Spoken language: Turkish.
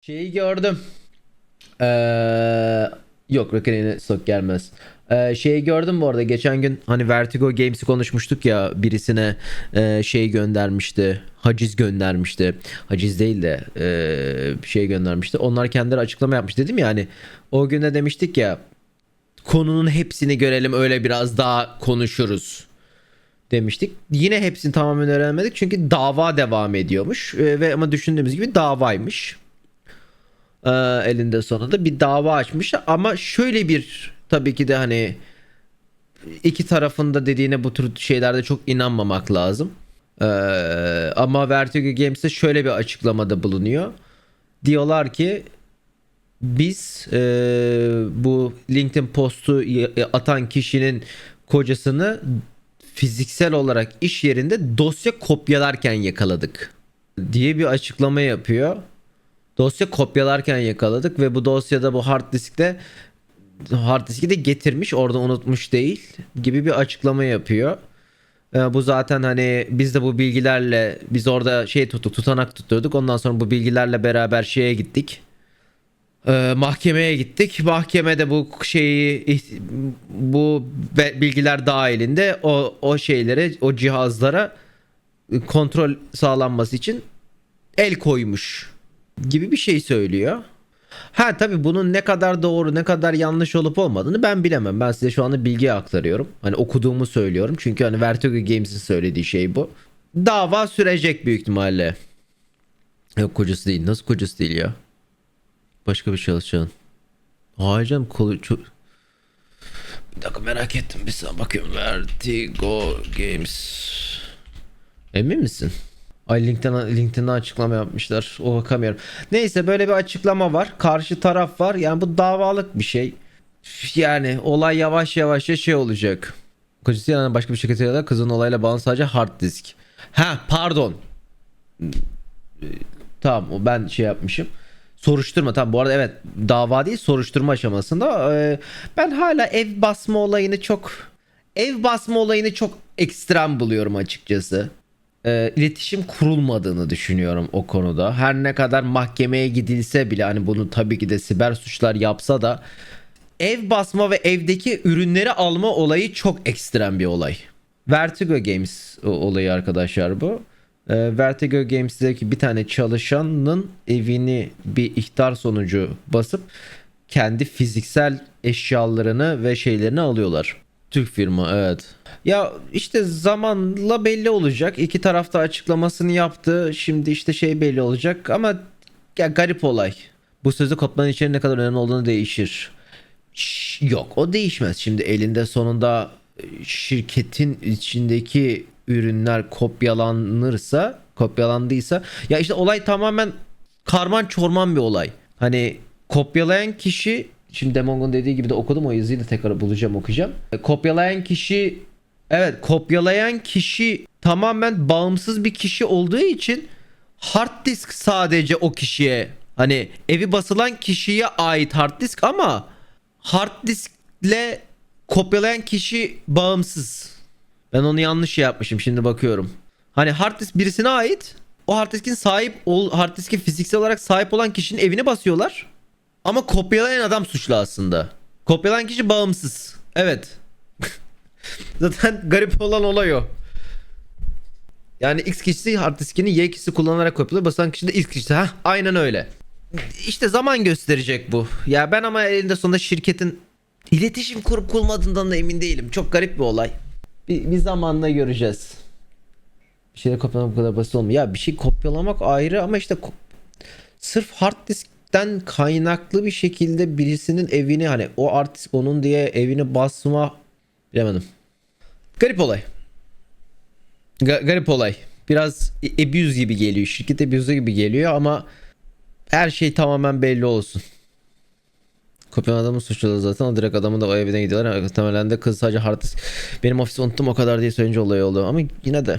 Şeyi gördüm. Ee, yok Rockery'ne stok gelmez. Ee, şeyi gördüm bu arada geçen gün hani Vertigo Games'i konuşmuştuk ya birisine e, şey göndermişti haciz göndermişti haciz değil de e, şey göndermişti onlar kendileri açıklama yapmış dedim ya hani o günde demiştik ya konunun hepsini görelim öyle biraz daha konuşuruz demiştik. Yine hepsini tamamen öğrenmedik çünkü dava devam ediyormuş Ee, ve ama düşündüğümüz gibi davaymış. Ee, elinde sonunda bir dava açmış ama şöyle bir tabii ki de hani iki tarafında dediğine bu tür şeylerde çok inanmamak lazım. Ee, ama Vertigo Games'te şöyle bir açıklamada bulunuyor. Diyorlar ki biz e, bu LinkedIn postu atan kişinin kocasını fiziksel olarak iş yerinde dosya kopyalarken yakaladık diye bir açıklama yapıyor. Dosya kopyalarken yakaladık ve bu dosyada bu hard diskte hard diski de getirmiş orada unutmuş değil gibi bir açıklama yapıyor. Ee, bu zaten hani biz de bu bilgilerle biz orada şey tuttuk tutanak tutuyorduk ondan sonra bu bilgilerle beraber şeye gittik. Ee, mahkemeye gittik. Mahkemede bu şeyi bu bilgiler dahilinde o o şeylere o cihazlara kontrol sağlanması için el koymuş gibi bir şey söylüyor. Ha tabii bunun ne kadar doğru ne kadar yanlış olup olmadığını ben bilemem. Ben size şu anda bilgi aktarıyorum. Hani okuduğumu söylüyorum. Çünkü hani Vertigo Games'in söylediği şey bu. Dava sürecek büyük ihtimalle. Yok kocası değil. Nasıl kocası değil ya? Başka bir çalışan. Hayır canım kolu çok... Bir dakika merak ettim. Bir saniye bakıyorum. Vertigo Games. Emin misin? Ay LinkedIn'e açıklama yapmışlar. O bakamıyorum. Neyse böyle bir açıklama var. Karşı taraf var. Yani bu davalık bir şey. Yani olay yavaş yavaş şey olacak. Kocası yani başka bir şirkete da kızın olayla bağlı sadece hard disk. Ha pardon. Tamam ben şey yapmışım. Soruşturma tamam bu arada evet dava değil soruşturma aşamasında. Ee, ben hala ev basma olayını çok ev basma olayını çok ekstrem buluyorum açıkçası. Ee, iletişim kurulmadığını düşünüyorum o konuda. Her ne kadar mahkemeye gidilse bile hani bunu tabii ki de siber suçlar yapsa da ev basma ve evdeki ürünleri alma olayı çok ekstrem bir olay. Vertigo Games olayı arkadaşlar bu. Ee, Vertigo Games'deki bir tane çalışanın evini bir ihtar sonucu basıp kendi fiziksel eşyalarını ve şeylerini alıyorlar. Türk firma evet. Ya işte zamanla belli olacak. İki tarafta açıklamasını yaptı. Şimdi işte şey belli olacak ama ya garip olay. Bu sözü kopmanın içeri ne kadar önemli olduğunu değişir. Şş, Yok o değişmez. Şimdi elinde sonunda e, şirketin içindeki ürünler kopyalanırsa, kopyalandıysa ya işte olay tamamen karman çorman bir olay. Hani kopyalayan kişi şimdi Demongo'nun dediği gibi de okudum o yazıyı da tekrar bulacağım okuyacağım. E, Kopyalayan kişi evet kopyalayan kişi tamamen bağımsız bir kişi olduğu için hard disk sadece o kişiye hani evi basılan kişiye ait hard disk ama hard diskle kopyalayan kişi bağımsız. Ben onu yanlış şey yapmışım şimdi bakıyorum. Hani hard disk birisine ait. O hard diskin sahip ol hard diskin fiziksel olarak sahip olan kişinin evine basıyorlar. Ama kopyalayan adam suçlu aslında. Kopyalayan kişi bağımsız. Evet. Zaten garip olan olay o. Yani X kişisi hard diskini Y kişisi kullanarak kopyalıyor. Basan kişi de X kişisi. Heh, aynen öyle. İşte zaman gösterecek bu. Ya ben ama elinde sonunda şirketin iletişim kurup kurmadığından da emin değilim. Çok garip bir olay. Bir, bir zamanla göreceğiz. Bir şeyleri kopyalamak bu kadar basit olmuyor. Ya bir şey kopyalamak ayrı ama işte sırf hard diskten kaynaklı bir şekilde birisinin evini hani o artist onun diye evini basma bilemedim. Garip olay. Ga- garip olay. Biraz e- abuse gibi geliyor. Şirket abuse gibi geliyor ama her şey tamamen belli olsun. Kopyan adamı suçladı zaten. O direkt adamın da o evine gidiyorlar. Muhtemelen de kız sadece hard. Benim ofisi unuttum o kadar diye söyleyince olay oldu. Ama yine de